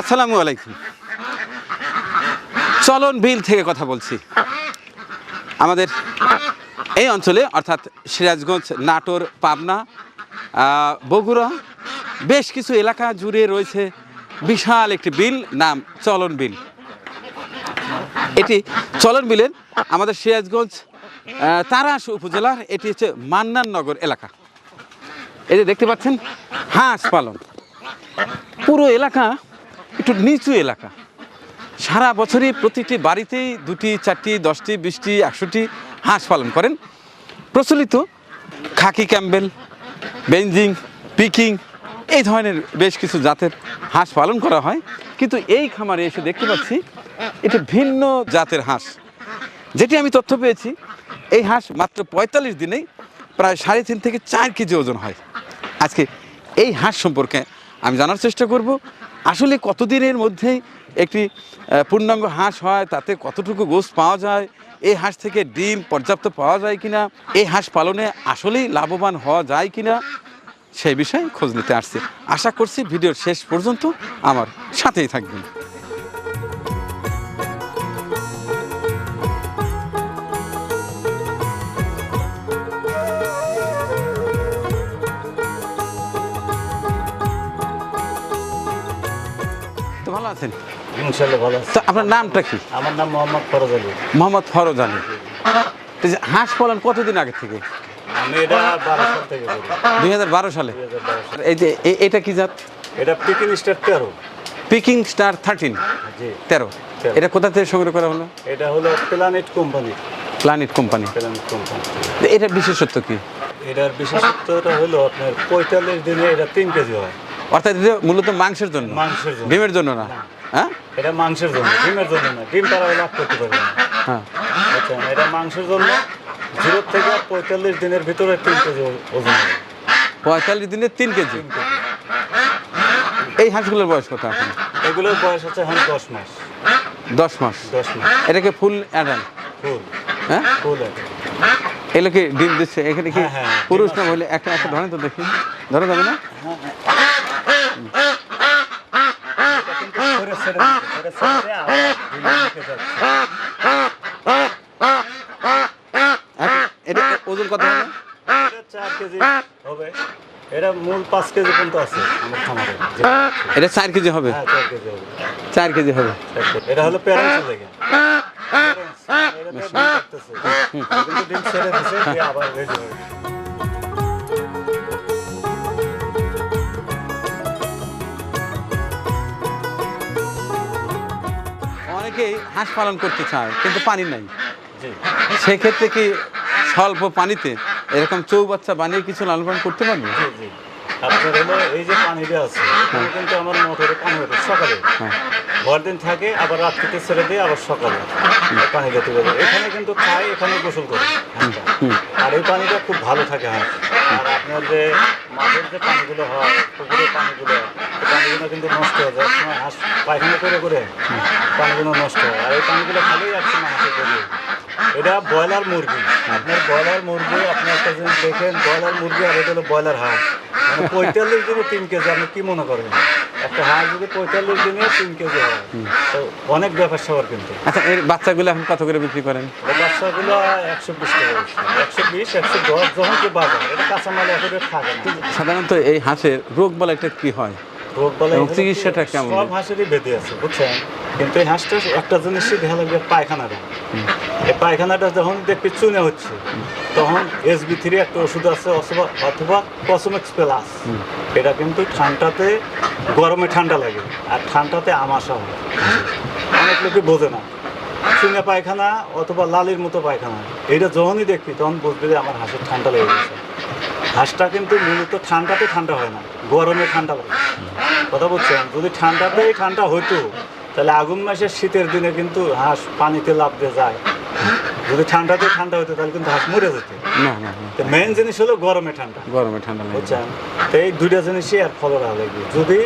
আসসালামু আলাইকুম। চলন বিল থেকে কথা বলছি। আমাদের এই অঞ্চলে, অর্থাৎ সিরাজগঞ্জ, নাটোর, পাবনা বগুড়া, বেশ কিছু এলাকা জুড়ে রয়েছে বিশাল একটি বিল নাম চলন বিল। এটি চলন বিলের আমাদের সিরাজগঞ্জ তারাস উপজেলার, এটি হচ্ছে মান্নাননগর এলাকা। যে দেখতে পাচ্ছেন, হাঁস পালন। পুরো এলাকা একটু নিচু এলাকা। সারা বছরই প্রতিটি বাড়িতেই দুটি, চারটি, দশটি, বিশটি, একশোটি হাঁস পালন করেন। প্রচলিত খাকি ক্যাম্বেল, বেঞ্জিং, পিকিং এই ধরনের বেশ কিছু জাতের হাঁস পালন করা হয়। কিন্তু এই খামারে এসে দেখতে পাচ্ছি, এটি ভিন্ন জাতের হাঁস। যেটি আমি তথ্য পেয়েছি, এই হাঁস মাত্র পঁয়তাল্লিশ দিনেই প্রায় সাড়ে তিন থেকে চার কেজি ওজন হয়। আজকে এই হাঁস সম্পর্কে আমি জানার চেষ্টা করব। আসলে কতদিনের মধ্যেই একটি পূর্ণাঙ্গ হাঁস হয়, তাতে কতটুকু গোস পাওয়া যায় এই হাঁস থেকে ডিম পর্যাপ্ত পাওয়া যায় কিনা এই হাঁস পালনে আসলেই লাভবান হওয়া যায় কিনা, সেই বিষয়ে খোঁজ নিতে আসছি। আশা করছি ভিডিওর শেষ পর্যন্ত আমার সাথেই থাকবেন। আছেন? ইনশাল্লাহ ভালো তো আপনার নামটা কি? আমার নাম মোহাম্মদ ফরজ আলী। মোহাম্মদ ফরজ আলী। হাঁস পালন কতদিন আগে থেকে? দুই হাজার বারো সালে? এই যে এটা কি জাত? এটা পিকিং স্টার তেরো। পিকিং স্টার থার্টিন তেরো। এটা কোথা থেকে সংগ্রহ করা হলো? এটা হলো planet company planet company planet company এটা বিশেষত্ব কি? এটার বিশেষত্বটা হলো আপনার পঁয়তাল্লিশ দিনে এটা তিন কেজি হয়। অর্থাৎ মূলত মাংসের জন্য। মাংসের জন্য। ডিমের জন্য না। হ্যাঁ? এটা মাংসের জন্য ডিমের জন্য না ডিম তারা লাভ করতে পারবে না। হ্যাঁ। আচ্ছা এটা মাংসের জন্য জিরো থেকে পঁয়তাল্লিশ দিনের ভিতরে তিন কেজি ওজন হবে। পঁয়তাল্লিশ দিনে তিন কেজি? এই হাঁসগুলোর বয়স কত এখন? এগুলোর বয়স হচ্ছে এখন দশ মাস। দশ মাস? দশ মাস। এটাকে ফুল অ্যাডাল্ট? ফুল। হ্যাঁ? ফুল এগুলো কি ডিম দিচ্ছে? এখানে কি হ্যাঁ, হ্যাঁ, পুরুষ না বলে একটা একটা ধরেন তো দেখি। ধরে যাবে না? করে ছেড়ে দিতে, করে ছেড়ে দিয়ে আবার ডিমের দিকে যাচ্ছে। এটা ওজন কত হবে এটা চার কেজি হবে এটা মূল পাঁচ কেজি পর্যন্ত আছে এটা চার কেজি হবে হ্যাঁ চার কেজি হবে চার কেজি হবে এটা হলো প্যারেন্টস লেগে কিন্তু ডিম ছেড়ে দিছে দিয়ে আবার অনেকেই হাঁস পালন করতে চায় কিন্তু পানি নাই। জি। সেক্ষেত্রে কি স্বল্প পানিতে এরকম চৌবাচ্চা বানিয়ে কিছু লালন পালন করতে পারবে? আপনার হলো এই যে পানিটা আছে কিন্তু আমার মোটরে পানি ওঠে সকালে। হ্যাঁ। দিন থাকে আবার রাত্রিতে ছেড়ে দিয়ে আবার সকালে। এই পানিটা তুলে দেয় এখানে কিন্তু খায় এখানে গোসল করে। আর এই পানিটা খুব ভালো থাকে হাঁস। আর আপনার যে যে পানিগুলো হয় পুকুরের পানিগুলো পানিগুলো কিন্তু নষ্ট হয়ে যায়। সময় হাঁস পায়খানা করে করে পানিগুলো নষ্ট হয়। আর এই পানিগুলো আসছে না হাঁসের জন্য এটা ব্রয়লার মুরগি। আপনার ব্রয়লার মুরগি আপনি একটা জিনিস দেখেন ব্রয়লার মুরগি আর এটা হলো ব্রয়লার হাঁস। মানে পঁয়তাল্লিশ দিনে তিন কেজি আপনি কি মনে করেন? একটা হাঁস যদি পঁয়তাল্লিশ দিনে তিন কেজি হয় তো অনেক ব্যাপার সবার কিন্তু। আচ্ছা এর বাচ্চাগুলো এখন কত করে বিক্রি করেন? এই বাচ্চাগুলো একশো বিশ টাকা একশো বিশ একশো দশ যখন কি বাজার এটা কাঁচামাল এখন থাকে না। সাধারণত এই হাঁসের রোগ বলাটা কি হয়? রোগ বলে এবং চিকিৎসাটা কেমন? সব হাঁসেরই বেঁধে আছে বুঝছেন? কিন্তু এই হাঁসটা একটা জিনিসই দেখা লাগবে পায়খানাটা। এই পায়খানাটা যখন দেখবি চুনে হচ্ছে তখন এস বি থ্রি একটা ওষুধ আছে অথবা অথবা কসমেক্স প্লাস এটা কিন্তু ঠান্ডাতে গরমে ঠান্ডা লাগে আর ঠান্ডাতে আমাশা হয়। অনেক লোকে বোঝে না। চুনে পায়খানা অথবা লালির মতো পায়খানা। এটা যখনই দেখবি তখন বুঝবি যে আমার হাঁসের ঠান্ডা লেগে গেছে। হাঁসটা কিন্তু মূলত ঠান্ডাতে ঠান্ডা হয় না গরমে ঠান্ডা লাগে। কথা বলছেন। যদি ঠান্ডাতেই ঠান্ডা হইতো তাহলে আগুন মাসের শীতের দিনে কিন্তু হাঁস পানিতে লাভ দিয়ে যায়। যদি ঠান্ডাতে ঠান্ডা হতো তাহলে কিন্তু হাঁস মরে যেত। না মেন জিনিস হলো গরমে ঠান্ডা। গরমে ঠান্ডা বুঝছেন? তো এই দুইটা জিনিসই আর ফলো রাখা লাগবে। যদি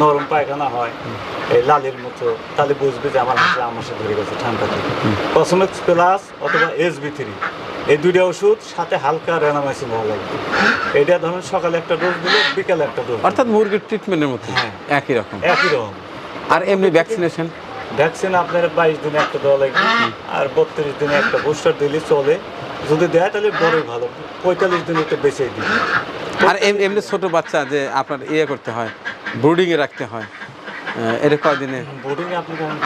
নরম পায়খানা হয় এই লালের মতো তাহলে বুঝবে যে আমার হাঁসে আমার সাথে ধরে গেছে ঠান্ডাতে। কসমেক্স প্লাস অথবা এস বি থ্রি এই দুইটা ওষুধ সাথে হালকা রেনামাইসিন ভালো লাগবে এটা ধরুন সকালে একটা ডোজ দিলে বিকালে একটা ডোজ অর্থাৎ মুরগির ট্রিটমেন্টের মতো। হ্যাঁ। একই রকম। একই রকম। আর এমনি ভ্যাকসিনেশন ভ্যাকসিন আপনার বাইশ দিনে একটা দেওয়া লাগবে আর বত্রিশ দিনে একটা বুস্টার দিলে চলে। যদি দেয় তাহলে বড়ই ভালো পঁয়তাল্লিশ দিনে একটু বেঁচে দিই। আর এম- এমনি ছোট বাচ্চা যে আপনার ইয়ে করতে হয় ব্রুডিংয়ে রাখতে হয় এটা কয়দিনে বোর্ডিং আপনি কেমন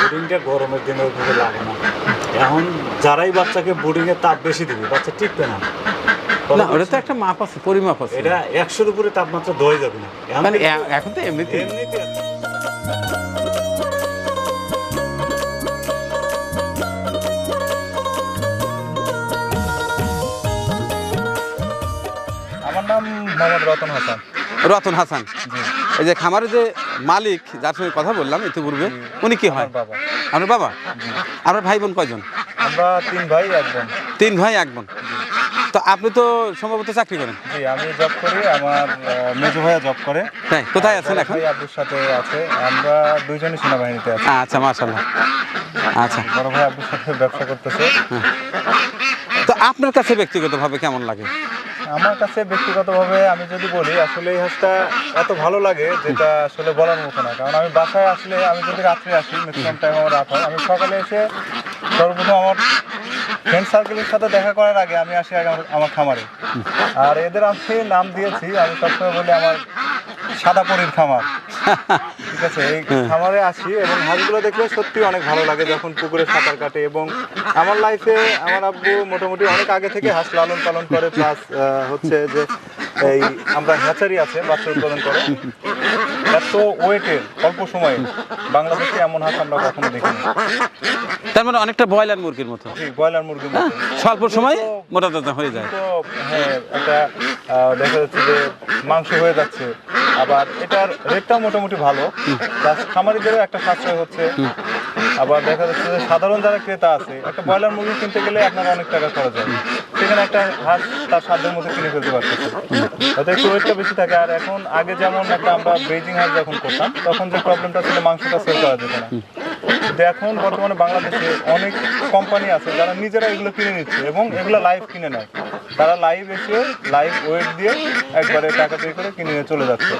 বোর্ডিংটা গরমের দিনে ওইভাবে লাগে না। এখন যারাই বাচ্চাকে বোর্ডিংয়ে তাপ বেশি দিবে বাচ্চা টিকবে না। না ওটা তো একটা মাপ আছে পরিমাপ আছে। এটা একশোর উপরে তাপমাত্রা দয়ে যাবে না। মানে এখন তো এমনিতে এমনিতে আমার নাম মোহাম্মদ রতন হাসান। রতন হাসান। এই যে খামারে যে মালিক যার সঙ্গে কথা বললাম ইতিপূর্বে উনি কি হয়? আপনার বাবা? আপনার ভাই বোন কয়জন? আমরা তিন ভাই এক বোন। তিন ভাই এক বোন। তো আপনি তো সম্ভবত চাকরি করেন। জি আমি জব করি আমার মেজো ভাইয়া জব করে। তাই কোথায় আছেন এখন? আব্বুর সাথে আছে। আমরা দুইজনই সেনাবাহিনীতে আছি। আচ্ছা আচ্ছা। বড় ভাই আব্বুর সাথে ব্যবসা করতেছে। তো আপনার কাছে ব্যক্তিগতভাবে কেমন লাগে? আমার কাছে ব্যক্তিগতভাবে আমি যদি বলি, আসলে এই হাঁসটা এত ভালো লাগে যেটা আসলে বলার মতো না। কারণ আমি বাসায় আসলে আমি যদি রাত্রে আসি ম্যাক্সিমাম টাইম আমার রাত হয়, আমি সকালে এসে সর্বপ্রথম আমার ফ্রেন্ড সার্কেলের সাথে দেখা করার আগে আমি আসি আগে আমার- খামারে। আর এদের আমি নাম দিয়েছি, আমি সবসময় বলি আমার সাদা পরীর খামার। ঠিক আছে এই খামারে আসি এবং হাঁসগুলো দেখলে সত্যি অনেক ভালো লাগে যখন পুকুরে সাঁতার কাটে এবং আমার লাইফে আমার আব্বু মোটামুটি অনেক আগে থেকে হাঁস লালন পালন করে প্লাস হচ্ছে যে এই আমরা হ্যাচারি আছে বাচ্চা উৎপাদন করে। এত ওয়েটের অল্প সময়ে বাংলাদেশে এমন হাঁস আমরা কখনো দেখিনি। তার মানে অনেকটা ব্রয়লার মুরগির মতো। ব্রয়লার মুরগির মতো। স্বল্প সময় মোটা তাজা হয়ে যায়। তো হ্যাঁ একটা দেখা যাচ্ছে যে মাংস হয়ে যাচ্ছে। আবার এটার রেটটাও মোটামুটি ভালো। প্লাস খামারিদেরও একটা সাশ্রয় হচ্ছে। আবার দেখা যাচ্ছে যে সাধারণ যারা ক্রেতা আছে, একটা ব্রয়লার মুরগি কিনতে গেলে আপনার অনেক টাকা খরচ হয়। সেখানে একটা হাঁস তার সাধ্যের মধ্যে কিনে ফেলতে পারতেছে। হয়তো একটু ওয়েটটা বেশি থাকে। আর এখন আগে যেমন একটা আমরা ব্রিজিং হাঁস যখন করতাম, তখন যে প্রবলেমটা ছিল মাংসটা সেল করা যেত না। এখন বর্তমানে বাংলাদেশে অনেক কোম্পানি আছে যারা নিজেরা এগুলো কিনে নিচ্ছে এবং এগুলো লাইভ কিনে নেয়। তারা লাইভ এসে লাইভ ওয়েট দিয়ে একবারে টাকা পে করে কিনে নিয়ে চলে যাচ্ছে।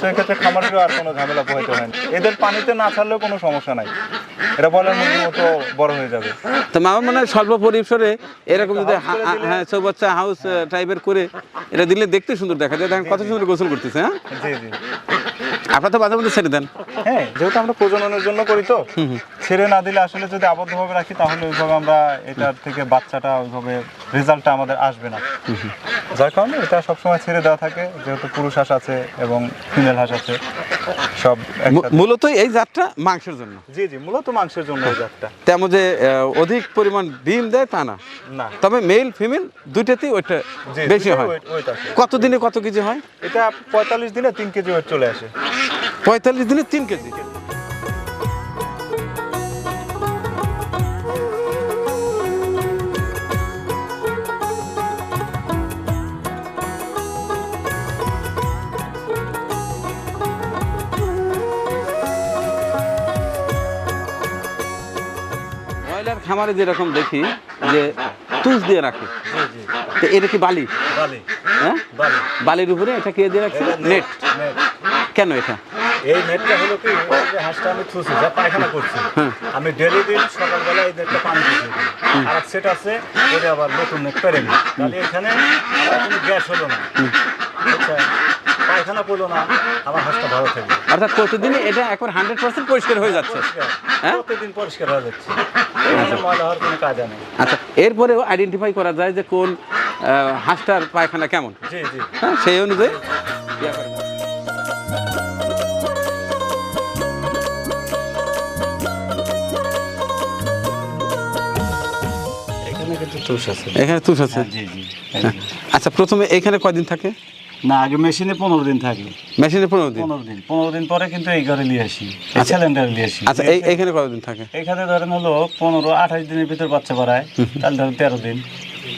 তো এক্ষেত্রে খামারেরও আর কোনো ঝামেলা পোহাইতে হয় না। এদের পানিতে না ছাড়লেও কোনো সমস্যা নাই। এটা বলার মুরগির মতো বড় হয়ে যাবে। তো মামা মনে হয় স্বল্প পরিসরে এরকম যদি হ্যাঁ চৌবাচ্চা হাউস টাইপের করে এটা দিলে দেখতে সুন্দর দেখা যায়। দেখেন কত সুন্দর গোসল করতেছে হ্যাঁ? জি জি। আপনার তো মাঝে মধ্যে ছেড়ে দেন। হ্যাঁ যেহেতু আমরা প্রজননের জন্য করি তো। ছেড়ে না দিলে আসলে যদি আবদ্ধভাবে রাখি তাহলে ওইভাবে আমরা এটার থেকে বাচ্চাটা ওইভাবে রেজাল্টটা আমাদের আসবে না। যার কারণে এটা সবসময় ছেড়ে দেওয়া থাকে যেহেতু পুরুষ হাঁস আছে এবং ফিমেল হাঁস আছে সব মূলত এই জাতটা মাংসের জন্য? জি জি মূলত মাংসের জন্য এই জাতটা। তেমন যে অধিক পরিমাণ ডিম দেয় তা না? না। তবে মেল ফিমেল দুইটাতেই ওইটা বেশি হয়। কত দিনে কত কেজি হয়? এটা পঁয়তাল্লিশ দিনে তিন কেজি ওয়েট চলে আসে। পঁয়তাল্লিশ দিনে তিন কেজি। খামারে যেরকম দেখি যে তুষ দিয়ে রাখে। তো এটা কি বালি? বালি। হ্যাঁ? বালি। বালির উপরে এটা কে দিয়ে রাখছে? নেট। কেন এটা? এই নেটটা হলো কি হাঁসটা আমি যা পায়খানা করছি। আমি ডেলি দিন সকালবেলা এই নেটটা পানি দিচ্ছি আর এক সেট আছে এটা আবার নতুন নেট পেরে নি। তাহলে এখানে কোনো গ্যাস হলো না? পায়খানা পড়ল না আমার হাঁসটা ভালো থাকবে অর্থাৎ প্রতিদিনই এটা একবার হান্ড্রেড পার্সেন্ট পরিষ্কার হয়ে যাচ্ছে। হ্যাঁ? প্রতিদিন পরিষ্কার হয়ে যাচ্ছে। এখানে ময়লা হওয়ার কোনো কাজ নেই। আচ্ছা এরপরেও আইডেন্টিফাই করা যায় যে কোন আহ, হাঁসটার পায়খানা কেমন। জি জি। হ্যাঁ সেই অনুযায়ী এখানে তুষ আছে। এখানে তুষ আছে? জি জি। আচ্ছা প্রথমে এখানে কয়দিন থাকে? না আগে মেশিনে পনেরো দিন থাকে মেশিনে পনেরো দিন? পনেরো দিন। পনেরো দিন পরে কিন্তু এই ঘরে নিয়ে আসি এই আচ্ছা। সিলিন্ডারে নিয়ে আসি। আচ্ছা এই এইখানে কতদিন থাকে? এখানে ধরেন হলো পনেরো আঠাশ দিনের ভিতর বাচ্চা বাড়ায় তাহলে ধরেন তেরো দিন।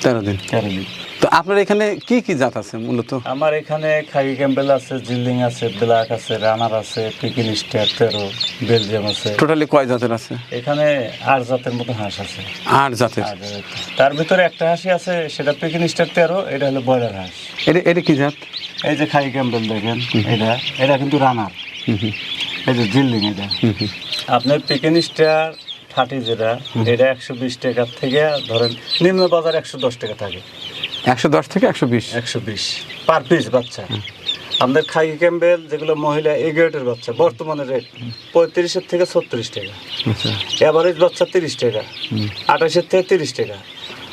তেরো দিন। তেরো দিন। তো আপনার এখানে কি কি জাত আছে মূলত? আমার এখানে খাগি ক্যাম্পেল আছে জিল্ডিং আছে ব্ল্যাক আছে রানার আছে পিকিন স্টার তেরো বেলজিয়াম আছে। টোটালি কয় জাতের আছে? এখানে আট জাতের মতো হাঁস আছে। আট জাতের? তার ভিতরে একটা হাঁসি আছে সেটা পিকিন স্টার তেরো এটা হলো ব্রয়লার হাঁস। এটা এটা কি জাত? এই যে খাগি ক্যাম্পেল দেখেন এটা এটা কিন্তু রানার। হুম হুম। এই যে জিল্ডিং এটা। আপনার পিকেন স্টার থার্টি যেটা এটা একশো বিশ টাকার থেকে ধরেন নিম্ন বাজার একশো দশ টাকা থাকে। একশো দশ থেকে একশো বিশ। একশো বিশ। পার পিস বাচ্চা। আমাদের খাই ক্যাম্বেল যেগুলো মহিলা এগারোটের বাচ্চা বর্তমানে রেট পঁয়ত্রিশের থেকে ছত্রিশ টাকা। আচ্ছা। এভারেজ বাচ্চা তিরিশ টাকা। আঠাশের থেকে তিরিশ টাকা।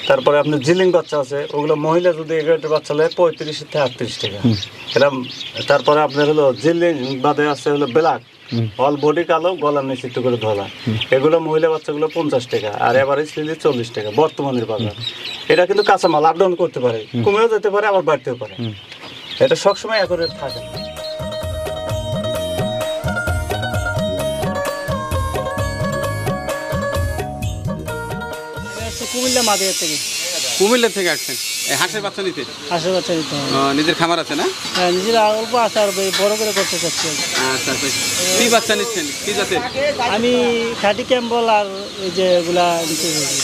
তারপরে আপনার জিলিং বাচ্চা আছে ওগুলো মহিলা যদি এগারোটের বাচ্চা নেয় পঁয়ত্রিশ থেকে আটত্রিশ টাকা। এরকম তারপরে আপনার হলো জিলিং বাদে আছে হলো ব্ল্যাক। অল বডি কালো গলার নিচে একটু করে ধলা এগুলো মহিলা বাচ্চাগুলো পঞ্চাশ টাকা আর এভারেজ লিলি চল্লিশ টাকা বর্তমানের বাজার। এটা কিন্তু কাঁচামাল আপ ডাউন করতে পারে। কমেও যেতে পারে আবার বাড়তেও পারে। এটা সবসময় একরে থাকে। না। কুমিল্লা থেকে। কুমিল্লা থেকে আসছেন? হাঁসের বাচ্চা নিতে? হাঁসের বাচ্চা ও, নিজের খামার আছে না? হ্যাঁ নিজেরা অল্প আছে আর বড় করে করতে চাচ্ছি কি। আচ্ছা আচ্ছা। কি বাচ্চা নিচ্ছেন? কি জাতের? আমি খাটি ক্যাম্বল আর এই যে এগুলা নিতে চাইছি।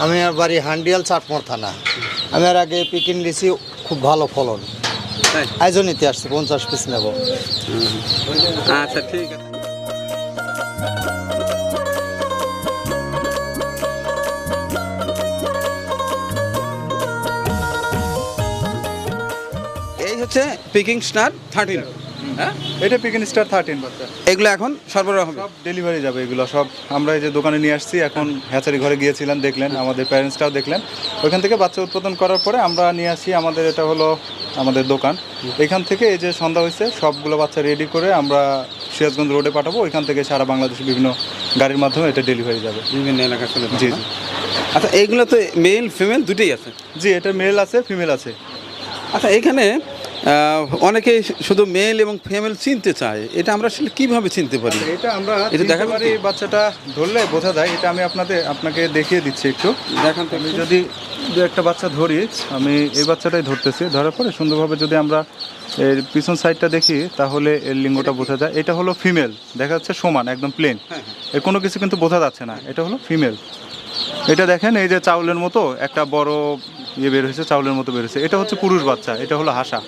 আমি আমার বাড়ি হান্ডিয়াল চাটমোর থানা। আমি আর আগে পিকিন দিছি খুব ভালো ফলন। আয়োজন নিতে আসছি পঞ্চাশ পিস নেব। আচ্ছা ঠিক আছে। এই হচ্ছে পিকিং স্টার থার্টিন। হ্যাঁ? এটা পিকেন স্টার থার্টিন বাচ্চা। এগুলো এখন সরবরাহ হবে? সব ডেলিভারি যাবে এগুলো সব আমরা এই যে দোকানে নিয়ে আসছি এখন হ্যাচারি ঘরে গিয়েছিলাম দেখলেন আমাদের প্যারেন্টসটাও দেখলেন। ওইখান থেকে বাচ্চা উৎপাদন করার পরে আমরা নিয়ে আসি আমাদের এটা হলো আমাদের দোকান। এখান থেকে এই যে সন্ধ্যা হয়েছে সবগুলো বাচ্চা রেডি করে আমরা সিরাজগঞ্জ রোডে পাঠাবো। ওইখান থেকে সারা বাংলাদেশে বিভিন্ন গাড়ির মাধ্যমে এটা ডেলিভারি যাবে। বিভিন্ন এলাকা চলে জি, জি। আচ্ছা এইগুলো তো মেল ফিমেল দুটোই আছে? জি এটা মেল আছে ফিমেল আছে। আচ্ছা এখানে অনেকেই শুধু মেল এবং ফিমেল চিনতে চায়। এটা আমরা আসলে কীভাবে চিনতে পারি? এটা আমরা এটা দেখাবেন পারি বাচ্চাটা ধরলে বোঝা যায়। এটা আমি আপনাদের আপনাকে দেখিয়ে দিচ্ছি একটু। দেখান আমি যদি দু একটা বাচ্চা ধরি আমি এই বাচ্চাটাই ধরতেছি। ধরার পরে সুন্দরভাবে যদি আমরা এর পিছন সাইডটা দেখি তাহলে এর লিঙ্গটা বোঝা যায়। এটা হলো ফিমেল দেখা যাচ্ছে সমান একদম প্লেন হ্যাঁ, এর কোনো কিছু কিন্তু বোঝা যাচ্ছে না। এটা হলো ফিমেল এটা দেখেন এই যে চাউলের মতো একটা বড় ইয়ে বের হয়েছে, চাউলের মতো বের হয়েছে। এটা হচ্ছে পুরুষ বাচ্চা, এটা হলো হাসা।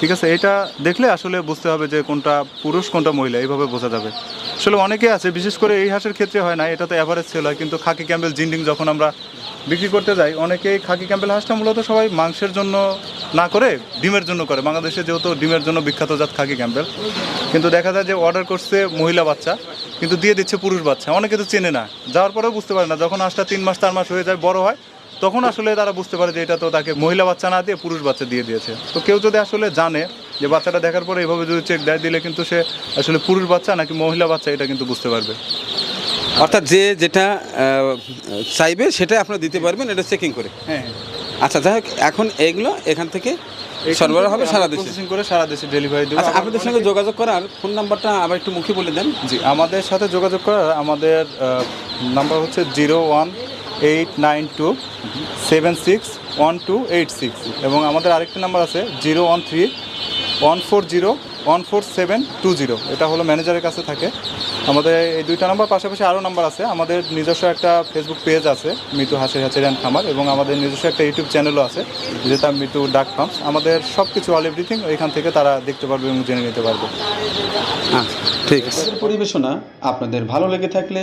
ঠিক আছে? এটা দেখলে আসলে বুঝতে হবে যে কোনটা পুরুষ, কোনটা মহিলা, এইভাবে বোঝা যাবে। আসলে অনেকে আছে, বিশেষ করে এই হাঁসের ক্ষেত্রে হয় না, এটা তো অ্যাভারেজ সেল হয়, কিন্তু খাকি ক্যাম্বেল জিন্ডিং যখন আমরা বিক্রি করতে যাই, অনেকেই খাকি ক্যাম্বেল হাঁসটা মূলত সবাই মাংসের জন্য না করে, ডিমের জন্য করে। বাংলাদেশে যেহেতু ডিমের জন্য বিখ্যাত জাত খাকি ক্যাম্বেল কিন্তু দেখা যায় যে অর্ডার করছে মহিলা বাচ্চা, কিন্তু দিয়ে দিচ্ছে পুরুষ বাচ্চা। অনেকে তো চেনে না। যাওয়ার পরেও বুঝতে পারে না, যখন হাঁসটা তিন মাস, চার মাস হয়ে যায়, বড় হয় তখন আসলে তারা বুঝতে পারে যে এটা তো তাকে মহিলা বাচ্চা না দিয়ে পুরুষ বাচ্চা দিয়ে দিয়েছে। তো কেউ যদি আসলে জানে যে বাচ্চাটা দেখার পরে এভাবে যদি চেক দেয় দিলে কিন্তু সে আসলে পুরুষ বাচ্চা নাকি মহিলা বাচ্চা এটা কিন্তু বুঝতে পারবে। অর্থাৎ যে যেটা চাইবে সেটা আপনারা দিতে পারবেন এটা চেকিং করে। হ্যাঁ আচ্ছা যাই হোক এখন এগুলো এখান থেকে সরবরাহ হবে সারা দেশে। প্রসেসিং করে সারা দেশে ডেলিভারি দেবো। আচ্ছা আপনাদের সঙ্গে যোগাযোগ করার ফোন নাম্বারটা আবার একটু মুখে বলে দেন। জি আমাদের সাথে যোগাযোগ করার আমাদের নাম্বার হচ্ছে zero one eight nine two seven six one two eight six এবং আমাদের আরেকটি নাম্বার আছে zero one three one four zero one four seven two zero এটা হলো ম্যানেজারের কাছে থাকে। আমাদের এই দুইটা নাম্বার পাশাপাশি আরও নাম্বার আছে। আমাদের নিজস্ব একটা ফেসবুক পেজ আছে মিটু হাসির হাসির অ্যান্ড খামার এবং আমাদের নিজস্ব একটা ইউটিউব চ্যানেলও আছে যেটা মিটু ডাক ফার্ম আমাদের সব কিছু অল এভরিথিং এখান থেকে তারা দেখতে পারবে এবং জেনে নিতে পারবে। আচ্ছা ঠিক আছে। পরিবেশনা আপনাদের ভালো লেগে থাকলে